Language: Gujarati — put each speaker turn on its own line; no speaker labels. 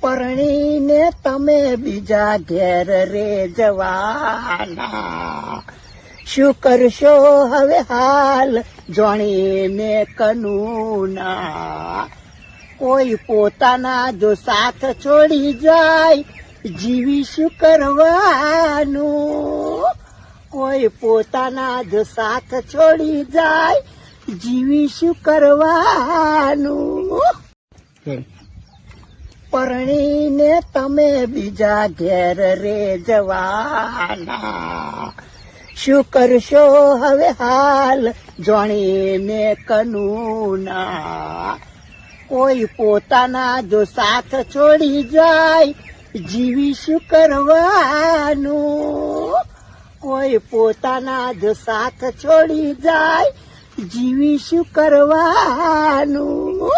પરણીને તમે બીજા ઘેર રે જવાના. શું કરશો હવે હાલ? જોણીને કનુના. કોઈ પોતાના જો સાથ છોડી જાય જીવી શું કરવાનું. કોઈ પોતાના જો સાથ છોડી જાય જીવી શું કરવાનું પરણીને તમે બીજા ઘેર રે જવાના. શું કરશો હવે હાલ? જોણીને કનુના. કોઈ પોતાના જો સાથ છોડી જાય જીવી શું કરવાનું. કોઈ પોતાના જો સાથ છોડી જાય જીવી શું કરવાનું.